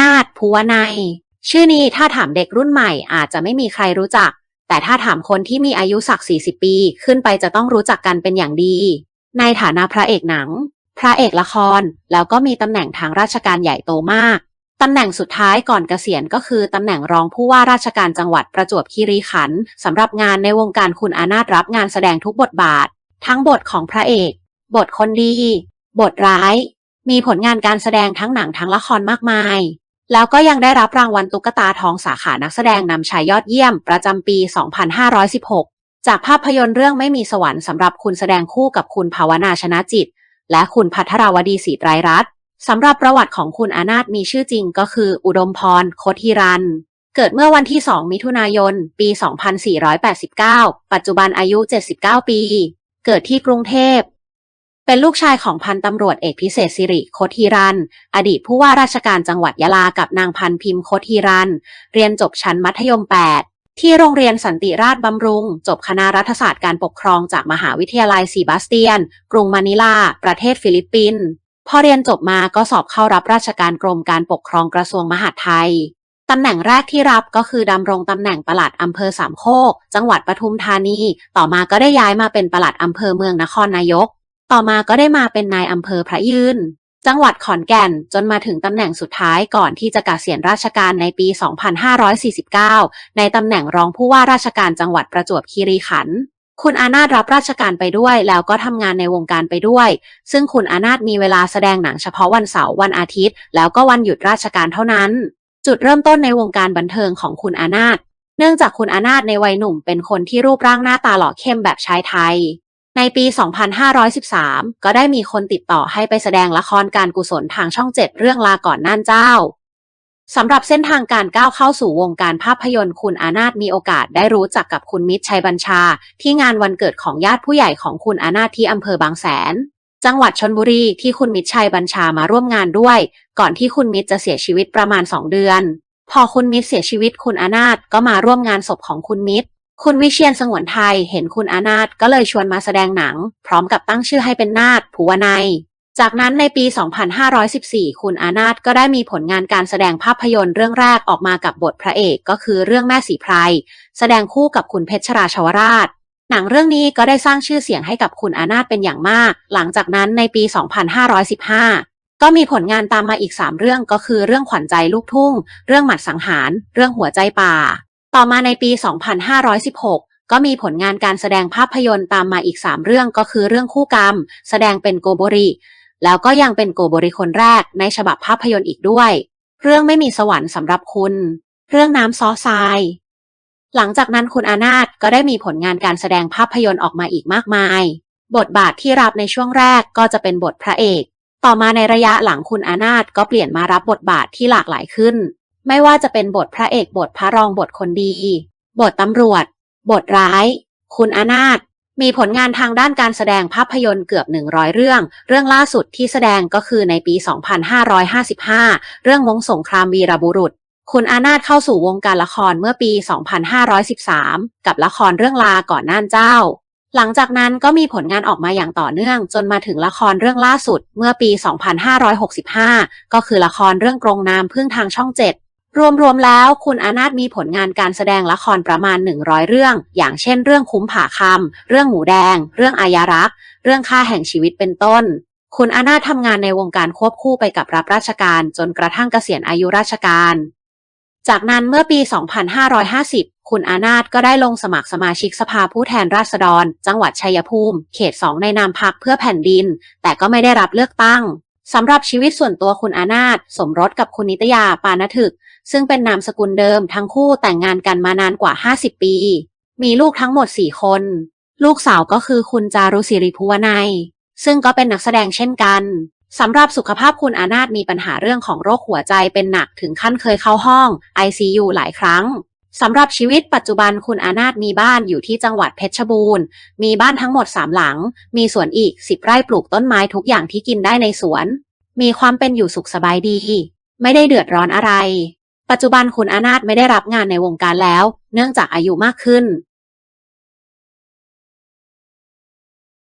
นาฏภูวนัย ชื่อนี้ถ้าถามเด็กรุ่นใหม่อาจจะไม่มีใครรู้จัก แต่ถ้าถามคนที่มีอายุสัก 40 ปี ขึ้นไปจะต้องรู้จักกันเป็นอย่างดี ในฐานะพระเอกหนัง พระเอกละคร แล้วก็มีตำแหน่งทางราชการใหญ่โตมาก ตำแหน่งสุดท้ายก่อนเกษียณก็คือตำแหน่งรองผู้ว่าราชการจังหวัดประจวบคีรีขันธ์สำหรับงานในวงการคุณอานาถรับงานแสดงทุกบทบาท ทั้งบทของพระเอก บทคนดี บทร้ายมีผลงานการแสดงทั้งหนังทั้งละครมากมาย แล้วก็ยังได้รับรางวัลตุ๊กตาทองสาขานักแสดงนำชายยอดเยี่ยม ประจำปี 2516 จากภาพยนตร์เรื่องไม่มีสวรรค์สำหรับคุณแสดงคู่กับคุณภาวนาชนะจิต และคุณพัทรวดีศรีไตรรัตน์สำหรับประวัติของคุณอานาถมีชื่อจริงก็คือ อุดมพรโคทิรัน เกิดเมื่อวันที่ 2 มิถุนายน ปี 2489 ปัจจุบันอายุ 79 ปี เกิดที่กรุงเทพ เป็นลูกชายของพันตำรวจเอกพิเศษสิริโคทิรัน อดีตผู้ว่าราชการจังหวัดยะลากับนางพันพิมพ์โคทิรัน เรียนจบชั้นมัธยม 8 ที่โรงเรียนสันติราชบำรุง จบคณะรัฐศาสตร์การปกครองจากมหาวิทยาลัยซีบาสเตียน กรุงมะนิลา ประเทศฟิลิปปินส์พอเรียนจบมาก็สอบเข้ารับราชการกรมการปกครองกระทรวงมหาดไทยตำแหน่งแรกที่รับก็คือดำรงตำแหน่งปลัดอำเภอสามโคก จังหวัดปทุมธานี ต่อมาก็ได้ย้ายมาเป็นปลัดอำเภอเมืองนครนายก ต่อมาก็ได้มาเป็นนายอำเภอพระยืน จังหวัดขอนแก่นจนมาถึงตำแหน่งสุดท้ายก่อนที่จะเกษียณราชการในปี 2549 ในตำแหน่งรองผู้ว่าราชการจังหวัดประจวบคีรีขันธ์คุณอานาถรับราชการไปด้วย แล้วก็ทำงานในวงการไปด้วย ซึ่งคุณอานาถมีเวลาแสดงหนังเฉพาะวันเสาร์วันอาทิตย์ แล้วก็วันหยุดราชการเท่านั้น จุดเริ่มต้นในวงการบันเทิงของคุณอานาถเนื่องจากคุณอานาถในวัยหนุ่มเป็นคนที่รูปร่างหน้าตาหล่อเข้มแบบชายไทย ในปี 2513 ก็ได้มีคนติดต่อให้ไปแสดงละครการกุศลทางช่องเจ็ดเรื่องลาก่อนน่านเจ้าสำหรับเส้นทางการก้าวเข้าสู่วงการภาพยนตร์คุณอานาถมีโอกาสได้รู้จักกับคุณมิตรชัยบัญชา ที่งานวันเกิดของญาติผู้ใหญ่ของคุณอานาถที่อำเภอบางแสน จังหวัดชนบุรีที่คุณมิตรชัยบัญชามาร่วมงานด้วย ก่อนที่คุณมิตรจะเสียชีวิตประมาณ 2 เดือน พอคุณมิตรเสียชีวิตคุณอานาถก็มาร่วมงานศพของคุณมิตร คุณวิเชียนสงวนไทยเห็นคุณอานาถก็เลยชวนมาแสดงหนัง พร้อมกับตั้งชื่อให้เป็นนาถภูวนัย จากนั้นในปี 2514 คุณอานาถก็ได้มีผลงานการแสดงภาพยนตร์เรื่องแรกออกมากับบทพระเอกก็คือเรื่องแม่สีไพรแสดงคู่กับคุณเพชรราชวราชหนังเรื่องนี้ก็ได้สร้างชื่อเสียงให้กับคุณอานาถเป็นอย่างมาก หลังจากนั้นในปี 2515 ก็มีผลงานตามมาอีก 3 เรื่องก็คือเรื่องขวัญใจลูกทุ่ง เรื่องหมัดสังหาร เรื่องหัวใจป่า ต่อมาในปี 2516ก็มีผลงานการแสดงภาพยนตร์ตามมาอีก 3 เรื่องก็คือเรื่องคู่กรรม แสดงเป็นโกโบริ แล้วก็ยังเป็นโกโบริคนแรกในฉบับภาพยนตร์อีกด้วย เรื่องไม่มีสวรรค์สำหรับคุณ เรื่องน้ำซอทราย หลังจากนั้นคุณอานาถก็ได้มีผลงานการแสดงภาพยนตร์ออกมาอีกมากมาย บทบาทที่รับในช่วงแรกก็จะเป็นบทพระเอก ต่อมาในระยะหลังคุณอานาถก็เปลี่ยนมารับบทบาทที่หลากหลายขึ้น ไม่ว่าจะเป็นบทพระเอกบทพระรองบทคนดี บทตำรวจ บทร้าย คุณอานาถมีผลงานทางด้านการแสดงภาพยนตร์เกือบ 100 เรื่อง เรื่องล่าสุดที่แสดงก็คือในปี 2555 เรื่องวงสงครามวีรบุรุษ คุณอานาถเข้าสู่วงการละครเมื่อปี 2513 กับละครเรื่องลาก่อนน่านเจ้า หลังจากนั้นก็มีผลงานออกมาอย่างต่อเนื่อง จนมาถึงละครเรื่องล่าสุด เมื่อปี 2565 ก็คือละครเรื่องกรงน้ำพึ่งทางช่อง7 รวมๆ แล้วคุณอานาถมีผลงานการแสดงละครประมาณ 100 เรื่อง อย่างเช่น เรื่องคุ้มผาคำ เรื่องหมูแดง เรื่องอายารักษ์เรื่องค่าแห่งชีวิตเป็นต้น คุณอานาถทำงานในวงการควบคู่ไปกับรับราชการ จนกระทั่งเกษียณอายุราชการ จากนั้นเมื่อปี 2550 คุณอานาถก็ได้ลงสมัครสมาชิกสภาผู้แทนราษฎร จังหวัดชัยภูมิ เขต2ในนามพักเพื่อแผ่นดิน แต่ก็ไม่ได้รับเลือกตั้งสำหรับชีวิตส่วนตัวคุณอานาถสมรสกับคุณนิตยาปานถึก ซึ่งเป็นนามสกุลเดิมทั้งคู่แต่งงานกันมานานกว่า 50 ปี มีลูกทั้งหมด 4 คน ลูกสาวก็คือคุณจารุศิริภูวนัยซึ่งก็เป็นนักแสดงเช่นกันสำหรับสุขภาพคุณอานาถมีปัญหาเรื่องของโรคหัวใจเป็นหนักถึงขั้นเคยเข้าห้อง ICU หลายครั้งสำหรับชีวิตปัจจุบันคุณอานาถมีบ้านอยู่ที่จังหวัดเพชรบูรณ์ มีบ้านทั้งหมด3หลัง มีสวนอีก10ไร่ปลูกต้นไม้ทุกอย่างที่กินได้ในสวน มีความเป็นอยู่สุขสบายดี ไม่ได้เดือดร้อนอะไร ปัจจุบันคุณอานาถไม่ได้รับงานในวงการแล้ว เนื่องจากอายุมากขึ้น